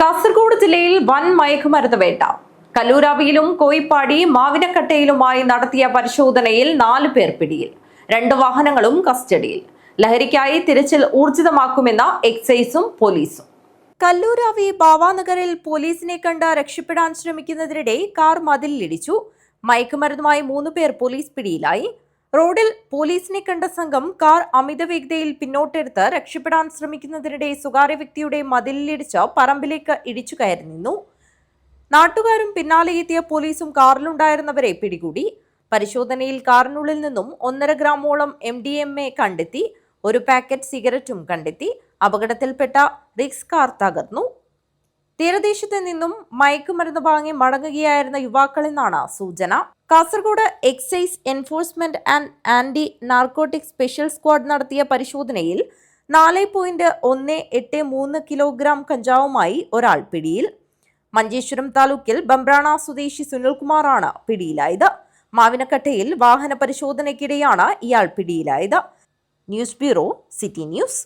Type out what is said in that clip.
കാസർഗോഡ് ജില്ലയിൽ വൻ മയക്കുമരുന്ന് വേട്ട കല്ലൂരാവിയിലും കോയിപ്പാടി മാവിനക്കട്ടയിലുമായി നടത്തിയ പരിശോധനയിൽ നാല് പേർ പിടിയിൽ. രണ്ട് വാഹനങ്ങളും കസ്റ്റഡിയിൽ. ലഹരിക്കായി തിരച്ചിൽ ഊർജിതമാക്കുമെന്ന എക്സൈസും പോലീസും. കല്ലൂരാവി ബാവാനഗറിൽ പോലീസിനെ കണ്ട് രക്ഷപ്പെടാൻ ശ്രമിക്കുന്നതിനിടെ കാർ മതിലിടിച്ചു. മയക്കുമരുന്നുമായി മൂന്ന് പേർ പോലീസ് പിടിയിലായി. റോഡിൽ പോലീസിനെ കണ്ട സംഘം കാർ അമിത വേഗതയിൽ പിന്നോട്ടെടുത്ത് രക്ഷപ്പെടാൻ ശ്രമിക്കുന്നതിനിടെ സ്വകാര്യ വ്യക്തിയുടെ മതിലിലിടിച്ച് പറമ്പിലേക്ക് ഇടിച്ചു കയറി നിന്നു. നാട്ടുകാരും പിന്നാലെ എത്തിയ പോലീസും കാറിലുണ്ടായിരുന്നവരെ പിടികൂടി. പരിശോധനയിൽ കാറിനുള്ളിൽ നിന്നും ഒന്നര ഗ്രാമോളം എം ഡി എം എ കണ്ടെത്തി. ഒരു പാക്കറ്റ് സിഗരറ്റും കണ്ടെത്തി. അപകടത്തിൽപ്പെട്ട റിക്സ് കാർ തകർന്നു. തീരദേശത്ത് നിന്നും മയക്കുമരുന്ന് വാങ്ങി മടങ്ങുകയായിരുന്ന യുവാക്കളെന്നാണ് സൂചന. Kasaragod excise enforcement and anti narcotic special squad നടത്തിയ പരിശോധനയിൽ നാല് പോയിന്റ് ഒന്ന് എട്ട് മൂന്ന് കിലോഗ്രാം കഞ്ചാവുമായി ഒരാൾ പിടിയിൽ. മഞ്ചേശ്വരം താലൂക്കിൽ ബംബ്രാണ സ്വദേശി സുനിൽകുമാറാണ് പിടിയിലായത്. മാവിനക്കട്ടയിൽ വാഹന പരിശോധനയ്ക്കിടെയാണ് ഇയാൾ പിടിയിലായത്. News bureau city news.